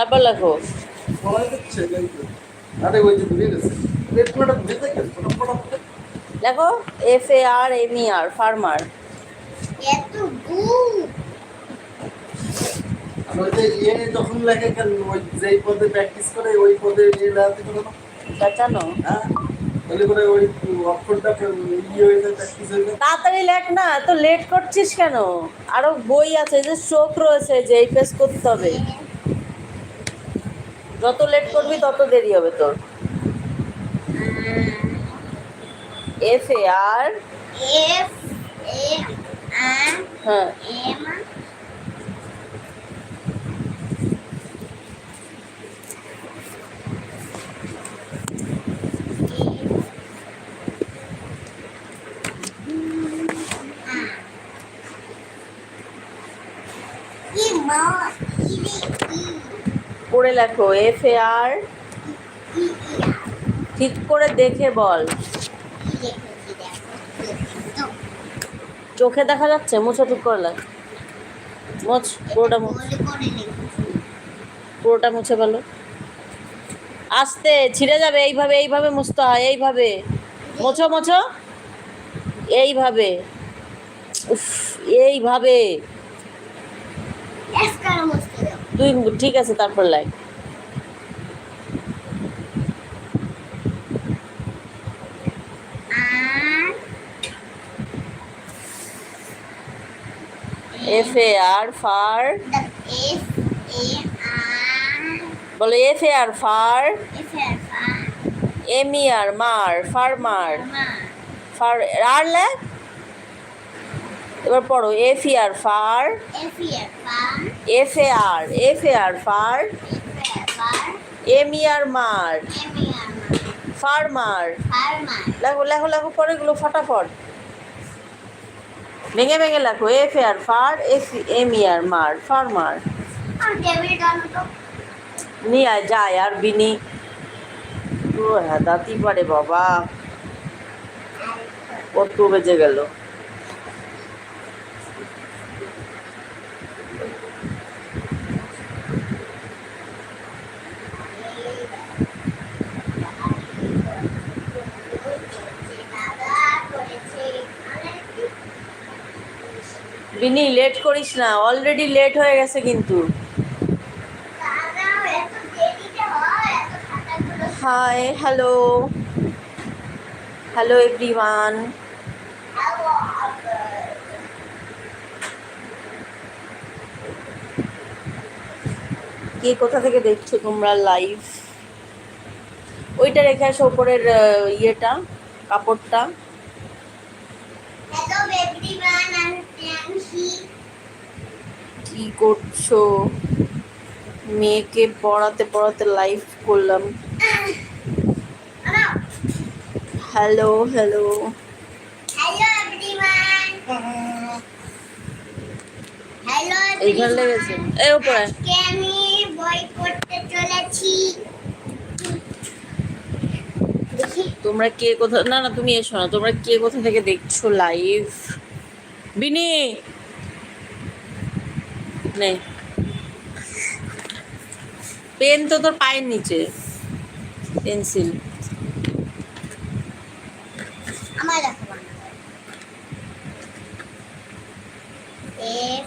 তারপর লেখো তো। লেখো F A R M E R farmer যখন লেখে কেন ওই যেই পদে প্র্যাকটিস করে ওই পদে ইয়ে লাগাতে পারো না চাচানো হ্যাঁ তাড়াতাড়ি লেখ না, এত লেট করছিস কেন? আরও বই আছে যে চোখ রয়েছে যে, এই পেজ করতে হবে। যত লেট করবি তত দেরি হবে তোর। F A R F A আর হ্যাঁ। এম কি পড়ে লেখো এফ এ আর ঠিক করে দেখে বল। চোখে দেখা যাচ্ছে? মুছো ঠিক করে লেখ। মোছ, পুরোটা করে পুরোটা মুছে ফেলো। আস্তে, ছিঁড়ে যাবে। এইভাবে এইভাবে মুছতে হয়, এইভাবে। মোছো মোছো। এইভাবে। উফ, এইভাবে। করে তুই ঠিক আছে তারপর আর এফ এ আর ফার বলো F A R far M E R mar farmer Farmer far আর লেখ এবার পড়ো F E R far E F A R F A R far M E R mar E farmer লেখো লেখো লেখো পরে এগুলো ফটাফট। ভেঙে ভেঙে লেখো F A R far F M E R mar farmer নিয়ে যায় আর বিনি। ও হ্যাঁ দাঁতি পারে বাবা। কত বেজে গেল। বিনি লেট করিস না অলরেডি লেট হয়ে গেছে কিন্তু। হাই হ্যালো হ্যালো এভরিওয়ান কে কোথা থেকে দেখছ তোমরা লাইভ ওইটা রেখে আসো ওপরের ইয়েটা, কাপড়টা। হ্যালো এভরিওয়ান আমি কি করছ? মেয়েকে পড়াতে পড়াতে লাইভ করলাম। হ্যালো হ্যালো এইখানে লেগেছে। এই ওপরে আমি বই পড়তে চলেছি। তোমরা কে কোথা না না তুমি এসো না। তোমরা কে কোথা থেকে দেখছ লাইভ বিনি। নে। পেন তো তোর পায়ের নিচে। পেন্সিল। আমার দেখো বানাবো এফ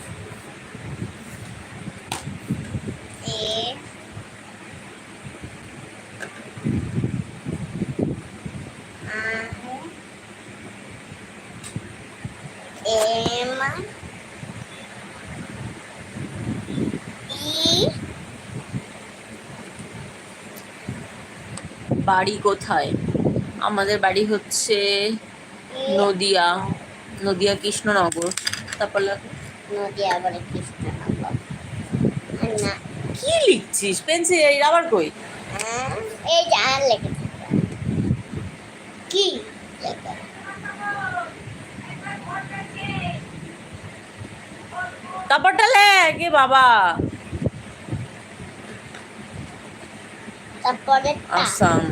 এ এম ই বাড়ি কোথায়? আমাদের বাড়ি হচ্ছে নদিয়া নদিয়া কৃষ্ণনগর। তারপর নদিয়া বলে কৃষ্ণনগর। কি লিখছিস? পেন্সিল এই রাবার কই? হ্যাঁ, এই যে কি তারপরটা লেখ বাবা। আসাম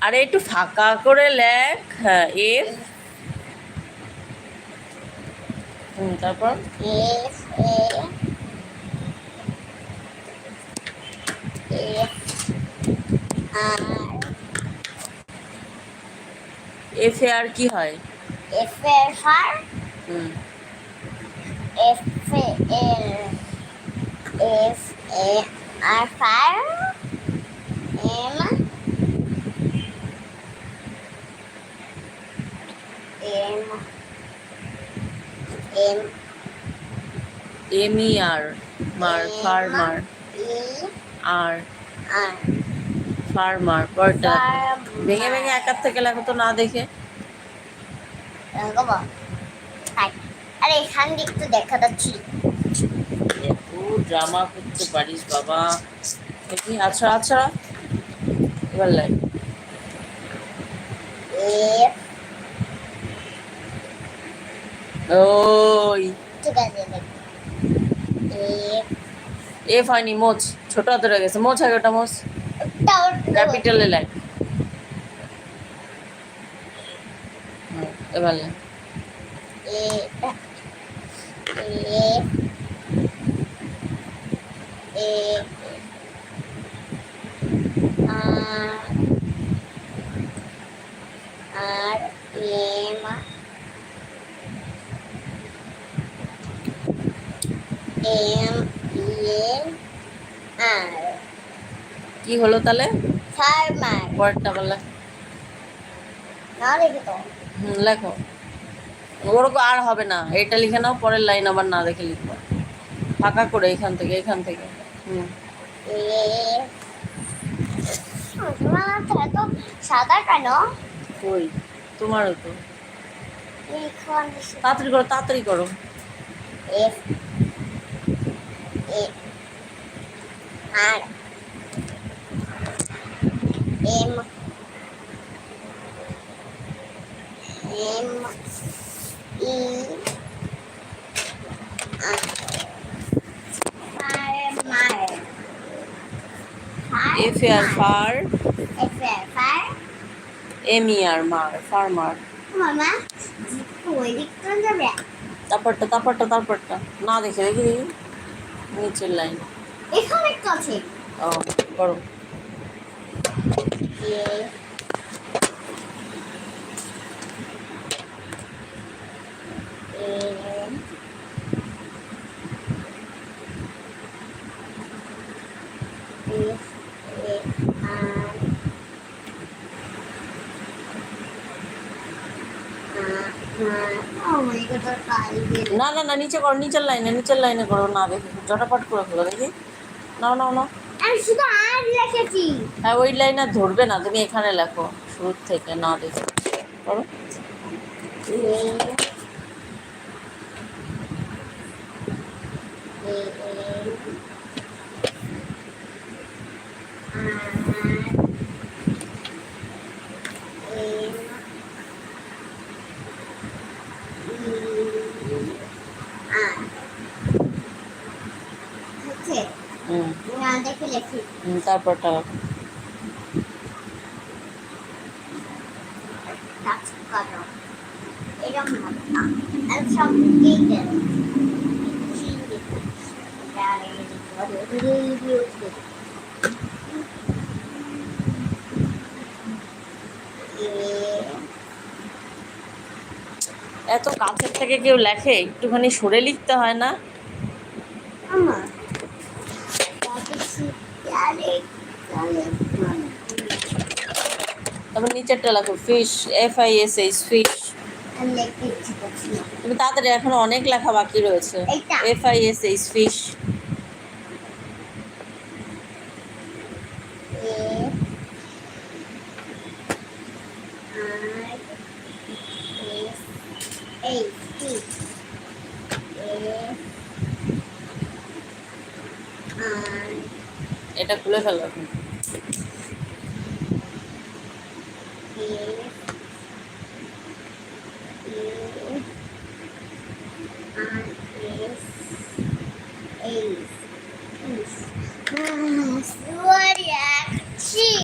আরে একটু ফাঁকা করে লেখ হ্যাঁ এফ তারপর? F F A. আর। কি হয়? F A R hmm. F A F A R far M M M M E R mar farmer R R farmer পরটা ভেঙে ভেঙে একার থেকে লেখো তো না দেখে। আরে এখান দিক তো দেখা যাচ্ছি। এত ড্রামা করতে পারিস বাবা। দেখি আচ্ছা আচ্ছা এবার লাই ওই। এফ এফ হয়নি মোচ। ছোট হাতে রয়ে গেছে। মোচ আগে ওটা মোচ। ক্যাপিটালে লাই এবার F R R M M N R কি হলো তাহলে? ফার্মার না দেখে তো হুম লেখো। ওরকম আর হবে না। এটা লিখে নাও পরের লাইন আবার না দেখে লিখব। ফাঁকা করে এখান থেকে এখান থেকে। সাদা কেন ওই তোমারও তো। তাড়াতাড়ি করো তাড়াতাড়ি করো। R M M E R farmer F A R far. M E R mar farmer তারপরটা তারপরটা তারপরটা। না দেখে দেখি দেখি। নিচের লাইন এখানে কাছে ও করো A M F A R oh my god কাল দিয়ে না না না নিচে করো নিচের লাইনে নিচের লাইনে করো। না দেখি জটাপট করে ফেলো দেখি। নাও নাও নাও। আমি শুধু আর লিখেছি। হ্যাঁ ওই লাইন আর ধরবে না তুমি এখানে লেখো শুরুর থেকে না দেখে। করো। হুম দেখে লেখি হুম, তারপরটা এত কাছের থেকে কেউ লেখে? একটুখানি সরে লিখতে হয় না আমার তারপর নিচেরটা লেখো fish F I S H fish তাড়াতাড়ি এখন অনেক লেখা বাকি রয়েছে। F I S H fish এটা খুলে ফেলো।